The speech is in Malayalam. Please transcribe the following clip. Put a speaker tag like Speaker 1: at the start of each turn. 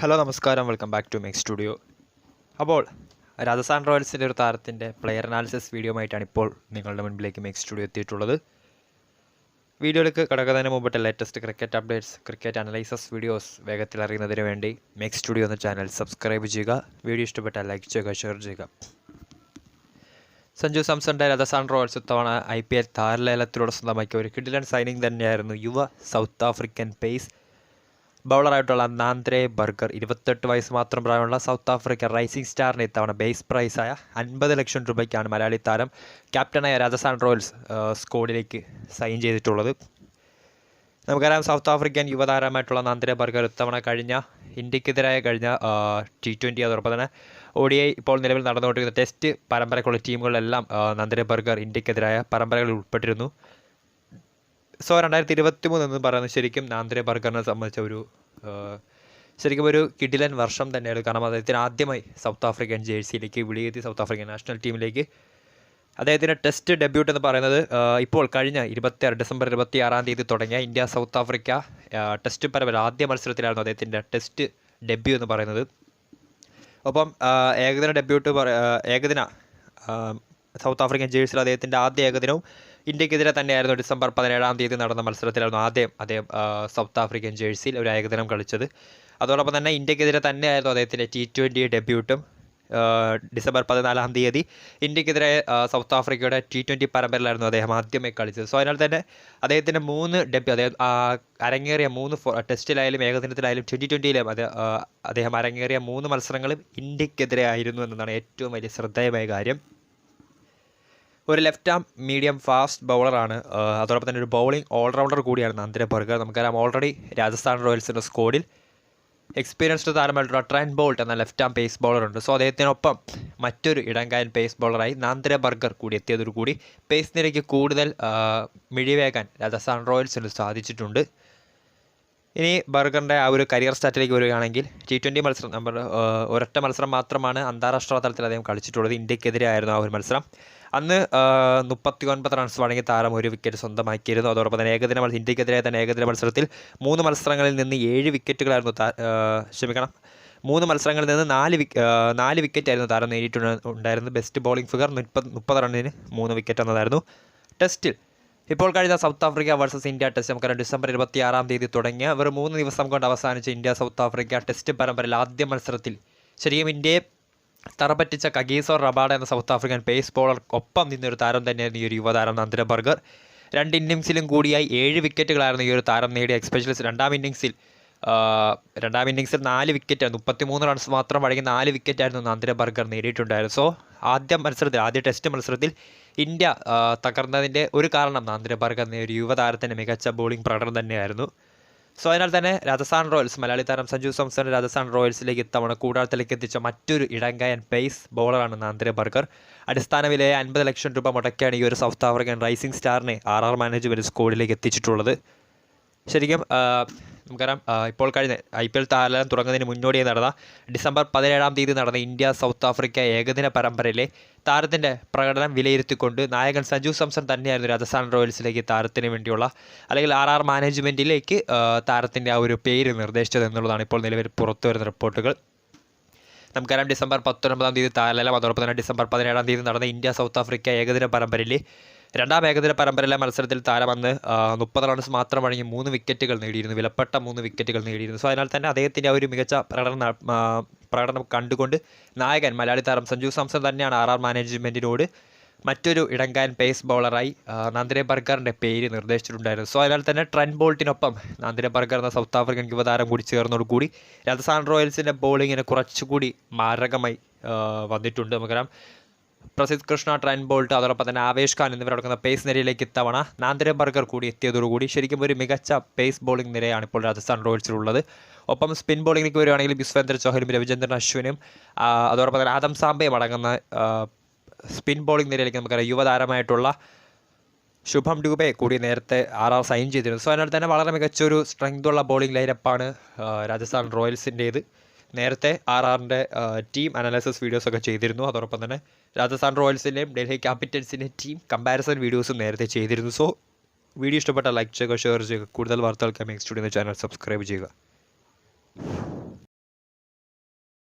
Speaker 1: ഹലോ നമസ്കാരം. Welcome back to Mech Studio അപ്പോൾ രാജസ്ഥാൻ റോയൽസിന്റെ ഒരു താരത്തിന്റെ പ്ലെയർ അനാലിസിസ് വീഡിയോ ആയിട്ടാണ് ഇപ്പോൾ നിങ്ങളുടെ മുൻപിലേക്ക് മെക് സ്റ്റുഡിയോ എത്തിയിട്ടുള്ളത്. വീഡിയോയിലേക്ക് കടക്കുന്നതിന് മുമ്പിട്ട് latest cricket updates cricket analyses videos വേഗത്തിൽ അറിയുന്നതിന് വേണ്ടി മെക് സ്റ്റുഡിയോ എന്ന ചാനൽ സബ്സ്ക്രൈബ് ചെയ്യുക. വീഡിയോ ഇഷ്ടപ്പെട്ടാൽ ലൈക്ക് ചെയ്യുക ഷെയർ ചെയ്യുക. സഞ്ജു സാംസന്റെ രാജസ്ഥാൻ റോയൽസ് ഇത്തവണ ഐ പി എൽ താരലേലത്തിലൂടെ സ്വന്തമാക്കിയ ഒരു കിഡിലൻ സൈനിങ് തന്നെയായിരുന്നു യുവ സൗത്ത് ആഫ്രിക്കൻ പേസ് ബൗളറായിട്ടുള്ള നാന്ദ്രെ ബർഗർ. ഇരുപത്തെട്ട് വയസ്സ് മാത്രം പ്രായമുള്ള സൗത്ത് ആഫ്രിക്ക റൈസിംഗ് സ്റ്റാറിന് ഇത്തവണ ബേസ് പ്രൈസായ അൻപത് ലക്ഷം രൂപയ്ക്കാണ് മലയാളി താരം ക്യാപ്റ്റനായ രാജസ്ഥാൻ റോയൽസ് സ്ക്വാഡിലേക്ക് സൈൻ ചെയ്തിട്ടുള്ളത്. നമുക്കറിയാം സൗത്ത് ആഫ്രിക്കൻ യുവതാരമായിട്ടുള്ള നാന്ദ്രെ ബർഗർ ഇത്തവണ കഴിഞ്ഞ ഇന്ത്യക്കെതിരായ കഴിഞ്ഞ ടി ട്വന്റി അതോടൊപ്പം തന്നെ ഒ ഡി ഐ ഇപ്പോൾ നിലവിൽ നടന്നുകൊണ്ടിരിക്കുന്ന ടെസ്റ്റ് പരമ്പരക്കുള്ള ടീമുകളിലെല്ലാം നാന്ദ്രെ ബർഗർ ഇന്ത്യക്കെതിരായ പരമ്പരകളിൽ ഉൾപ്പെട്ടിരുന്നു. സോ രണ്ടായിരത്തി ഇരുപത്തി മൂന്ന് എന്ന് പറയുന്നത് ശരിക്കും നാന്ദ്രെ ബർഗറിനെ സംബന്ധിച്ച ഒരു ശരിക്കും ഒരു കിടിലൻ വർഷം തന്നെയാണ്. കാരണം അദ്ദേഹത്തിന് ആദ്യമായി സൗത്ത് ആഫ്രിക്കൻ ജേഴ്സിയിലേക്ക് വിളിയെത്തി സൗത്ത് ആഫ്രിക്കൻ നാഷണൽ ടീമിലേക്ക് അദ്ദേഹത്തിന്റെ ടെസ്റ്റ് ഡെബ്യൂട്ട് എന്ന് പറയുന്നത് ഇപ്പോൾ കഴിഞ്ഞ ഇരുപത്തി ആറ് ഡിസംബർ ഇരുപത്തി ആറാം തീയതി തുടങ്ങിയ ഇന്ത്യ സൗത്ത് ആഫ്രിക്ക ടെസ്റ്റ് പരമ്പര ആദ്യ മത്സരത്തിലായിരുന്നു അദ്ദേഹത്തിന്റെ ടെസ്റ്റ് ഡെബ്യൂ എന്ന് പറയുന്നത്. ഒപ്പം ഏകദിന ഡെബ്യൂട്ട് ഏകദിന സൗത്ത് ആഫ്രിക്കൻ ജേഴ്സിൽ അദ്ദേഹത്തിന്റെ ആദ്യ ഏകദിനവും ഇന്ത്യക്കെതിരെ തന്നെയായിരുന്നു ഡിസംബർ പതിനേഴാം തീയതി നടന്ന മത്സരത്തിലായിരുന്നു ആദ്യം അദ്ദേഹം സൗത്ത് ആഫ്രിക്കൻ ജേഴ്സിയിൽ ഒരു ഏകദിനം കളിച്ചത്. അതോടൊപ്പം തന്നെ ഇന്ത്യക്കെതിരെ തന്നെയായിരുന്നു അദ്ദേഹത്തിന്റെ ടി ട്വന്റി ഡെബ്യൂട്ടും ഡിസംബർ പതിനാലാം തീയതി ഇന്ത്യക്കെതിരെ സൗത്ത് ആഫ്രിക്കയുടെ ടി ട്വന്റി പരമ്പരയിലായിരുന്നു അദ്ദേഹം ആദ്യമേ കളിച്ചത്. സോ അതിനാൽ തന്നെ അദ്ദേഹത്തിന്റെ മൂന്ന് ഡെബ്യൂ അദ്ദേഹം അരങ്ങേറിയ മൂന്ന് ടെസ്റ്റിലായാലും ഏകദിനത്തിലായാലും ട്വന്റി ട്വന്റിയിലും അത് അദ്ദേഹം അരങ്ങേറിയ മൂന്ന് മത്സരങ്ങളും ഇന്ത്യക്കെതിരെ ആയിരുന്നു എന്നതാണ് ഏറ്റവും വലിയ ശ്രദ്ധേയമായ കാര്യം. ഒരു ലെഫ്റ്റ് ആം മീഡിയം ഫാസ്റ്റ് ബൗളറാണ് അതോടൊപ്പം തന്നെ ഒരു ബൗളിംഗ് ഓൾറൗണ്ടർ കൂടിയാണ് നന്ദിര ബർഗർ നമുക്കറിയാം ഓൾറെഡി രാജസ്ഥാൻ റോയൽസിന്റെ സ്കോഡിൽ എക്സ്പീരിയൻസ്ഡ് താരമായിട്ടുള്ള ട്രെൻ ബോൾട്ട് എന്ന ലെഫ്റ്റ് ആം പേസ് ബൗളറുണ്ട് സോ അദ്ദേഹത്തിനൊപ്പം മറ്റൊരു ഇടങ്കായൻ പേസ് ബൗളറായി നാന്ദ്ര ബർഗർ കൂടി എത്തിയതോടുകൂടി പേസ് നിരയ്ക്ക് കൂടുതൽ മിഴിവേകാൻ രാജസ്ഥാൻ റോയൽസിന് സാധിച്ചിട്ടുണ്ട്. ഇനി ബർഗറിന്റെ ആ ഒരു കരിയർ സ്റ്റാറ്റിലേക്ക് വരികയാണെങ്കിൽ ടി ട്വന്റി മത്സരം നമ്മൾ ഒരൊറ്റ മത്സരം മാത്രമാണ് അന്താരാഷ്ട്ര തലത്തിൽ അദ്ദേഹം കളിച്ചിട്ടുള്ളത്. ഇന്ത്യക്കെതിരെ ആയിരുന്നു ആ ഒരു മത്സരം. അന്ന് മുപ്പത്തി ഒൻപത് റൺസ് വഴങ്ങി താരം ഒരു വിക്കറ്റ് സ്വന്തമാക്കിയിരുന്നു. അതോടൊപ്പം തന്നെ ഏകദിന മത്സരം ഇന്ത്യക്കെതിരായ തന്നെ ഏകദിന മത്സരത്തിൽ മൂന്ന് മത്സരങ്ങളിൽ നിന്ന് ഏഴ് വിക്കറ്റുകളായിരുന്നു ക്ഷമിക്കണം. മൂന്ന് മത്സരങ്ങളിൽ നിന്ന് നാല് വിക്ക നാല് വിക്കറ്റായിരുന്നു താരം നേടിയിട്ടുണ്ട് ഉണ്ടായിരുന്നത് ബെസ്റ്റ് ബോളിംഗ് ഫിഗർ മുപ്പത് മുപ്പത് റണ്ണിന് മൂന്ന് വിക്കറ്റ് എന്നതായിരുന്നു ടെസ്റ്റിൽ ഇപ്പോൾ കഴിഞ്ഞ South Africa versus India test നമുക്കറിയാം ഡിസംബർ ഇരുപത്തി ആറാം തീയതി തുടങ്ങിയ വെറും മൂന്ന് ദിവസം കൊണ്ട് അവസാനിച്ച ഇന്ത്യ സൗത്ത് ആഫ്രിക്ക ടെസ്റ്റ് പരമ്പരയിൽ ആദ്യ മത്സരത്തിൽ ശരിക്കും ഇന്ത്യയെ തറപറ്റിച്ച കഗീസോർ റബാഡ എന്ന സൗത്ത് ആഫ്രിക്കൻ പേസ് ബോളർ ഒപ്പം നിന്നൊരു താരം തന്നെയായിരുന്നു ഈ ഒരു യുവതാരം നന്ദന ബർഗർ. രണ്ട് ഇന്നിംഗ്സിലും കൂടിയായി ഏഴ് വിക്കറ്റുകളായിരുന്നു ഈ ഒരു താരം നേടിയ എക്സ്പെഷ്യലിസ്റ്റ് രണ്ടാം ഇന്നിങ്സിൽ ആ, രണ്ടാം ഇന്നിങ്സിൽ നാല് വിക്കറ്റ് മുപ്പത്തിമൂന്ന് റൺസ് മാത്രം വഴങ്ങി നാല് വിക്കറ്റായിരുന്നു നന്ദിര ബർഗർ നേടിയിട്ടുണ്ടായിരുന്നു സോ ആദ്യ മത്സരത്തിൽ ആദ്യ ടെസ്റ്റ് മത്സരത്തിൽ ഇന്ത്യ തകർന്നതിന്റെ ഒരു കാരണം നന്ദിര ബർഗർ എന്ന ഒരു യുവതാരത്തിന്റെ മികച്ച ബോളിംഗ് പ്രകടനം തന്നെയായിരുന്നു. സോ അതിനാൽ തന്നെ രാജസ്ഥാൻ റോയൽസ് മലയാളി താരം സഞ്ജു സാംസൺ രാജസ്ഥാൻ റോയൽസിലേക്ക് ഇത്തവണ കൂടാരത്തിലേക്ക് എത്തിച്ച മറ്റൊരു ഇടങ്കയൻ പേസ് ബോളറാണ് നാന്ദ്രെ ബർഗർ. അടിസ്ഥാന വിലയെ അൻപത് ലക്ഷം രൂപ മുടക്കിയാണ് ഈ ഒരു സൗത്ത് ആഫ്രിക്കൻ റൈസിംഗ് സ്റ്റാറിനെ ആർ ആർ മാനേജ്മെന്റ് സ്കോഡിലേക്ക് എത്തിച്ചിട്ടുള്ളത്. ശരിക്കും നമുക്കറിയാം ഇപ്പോൾ കഴിഞ്ഞ ഐ പി എൽ താരം തുടങ്ങുന്നതിന് മുന്നോടിയായി നടന്ന ഡിസംബർ പതിനേഴാം തീയതി നടന്ന ഇന്ത്യ സൗത്ത് ആഫ്രിക്ക ഏകദിന പരമ്പരയിലെ താരത്തിന്റെ പ്രകടനം വിലയിരുത്തിക്കൊണ്ട് നായകൻ സഞ്ജു സാംസൺ തന്നെയായിരുന്നു രാജസ്ഥാൻ റോയൽസിലേക്ക് താരത്തിന് വേണ്ടിയുള്ള അല്ലെങ്കിൽ ആർ ആർ മാനേജ്മെന്റിലേക്ക് താരത്തിന്റെ ആ ഒരു പേര് നിർദ്ദേശിച്ചത് എന്നുള്ളതാണ് ഇപ്പോൾ നിലവിൽ പുറത്തു വരുന്ന റിപ്പോർട്ടുകൾ. നമുക്കറിയാം ഡിസംബർ പത്തൊൻപതാം തീയതി താരലം അതോടൊപ്പം തന്നെ ഡിസംബർ പതിനേഴാം തീയതി നടന്ന ഇന്ത്യ സൗത്ത് ആഫ്രിക്ക ഏകദിന പരമ്പരയിൽ രണ്ടാം ഏകദിന പരമ്പരയിലെ മത്സരത്തിൽ താരം അന്ന് മുപ്പത് റൺസ് മാത്രം വഴങ്ങി മൂന്ന് വിക്കറ്റുകൾ നേടിയിരുന്നു. വിലപ്പെട്ട മൂന്ന് വിക്കറ്റുകൾ നേടിയിരുന്നു. സോ അതിനാൽ തന്നെ അദ്ദേഹത്തിന്റെ ഒരു മികച്ച പ്രകടന പ്രകടനം കണ്ടുകൊണ്ട് നായകൻ മലയാളി താരം സഞ്ജു സാംസൺ തന്നെയാണ് ആർ ആർ മാനേജ്മെന്റിനോട് മറ്റൊരു ഇടങ്കാൻ പേസ് ബൗളറായി നന്ദിരെ ബർഗറിന്റെ പേര് നിർദ്ദേശിച്ചിട്ടുണ്ടായിരുന്നു. സോ അതിനാൽ തന്നെ ട്രെൻ ബോൾട്ടിനൊപ്പം നന്ദിരെ ബർഗർ എന്ന സൗത്ത് ആഫ്രിക്കൻ യുവതാരം കൂടി ചേർന്നതോടുകൂടി രാജസ്ഥാൻ റോയൽസിന്റെ ബോളിങ്ങിന് കുറച്ചുകൂടി മാരകമായി വന്നിട്ടുണ്ട്. നമുക്കറിയാം പ്രസിദ്ധ് കൃഷ്ണ ട്രെൻ ബോൾട്ട് അതോടൊപ്പം തന്നെ ആവേശ് ഖാൻ എന്നിവരടക്കുന്ന പേസ് നിരയിലേക്ക് ഇത്തവണ നാന്ദിര ബർഗർ കൂടി എത്തിയതോടുകൂടി ശരിക്കും ഒരു മികച്ച പേസ് ബോളിംഗ് നിരയാണ് ഇപ്പോൾ രാജസ്ഥാൻ റോയൽസിലുള്ളത്. ഒപ്പം സ്പിൻ ബോളിംഗിലേക്ക് വരികയാണെങ്കിൽ യുസ്വേന്ദ്ര ചഹലും രവിചന്ദ്രൻ അശ്വിനും അതോടൊപ്പം തന്നെ ആദം സാംബയും അടങ്ങുന്ന സ്പിൻ ബോളിംഗ് നിരയിലേക്ക് നമുക്കറിയാം യുവതാരമായിട്ടുള്ള ശുഭം ഡൂബെ കൂടി നേരത്തെ ആർ സൈൻ ചെയ്തിരുന്നു. സോ അതിനാൽ തന്നെ വളരെ മികച്ചൊരു സ്ട്രെങ്ത് ഉള്ള ബോളിംഗ് ലൈനപ്പാണ് രാജസ്ഥാൻ റോയൽസിന്റേത് നേരത്തെ ആർ ആറിന്റെ ടീം അനാലിസിസ് വീഡിയോസൊക്കെ ചെയ്തിരുന്നു. അതോടൊപ്പം തന്നെ രാജസ്ഥാൻ റോയൽസിന്റെയും ഡൽഹി ക്യാപിറ്റൽസിന്റെയും ടീം കമ്പാരിസൺ വീഡിയോസും നേരത്തെ ചെയ്തിരുന്നു. സോ വീഡിയോ ഇഷ്ടപ്പെട്ട ലൈക്ക് ചെയ്യുക ഷെയർ ചെയ്യുക. കൂടുതൽ വാർത്തകൾക്ക് മെക്സ്റ്റ് സ്റ്റുഡിയോ ചാനൽ സബ്സ്ക്രൈബ് ചെയ്യുക.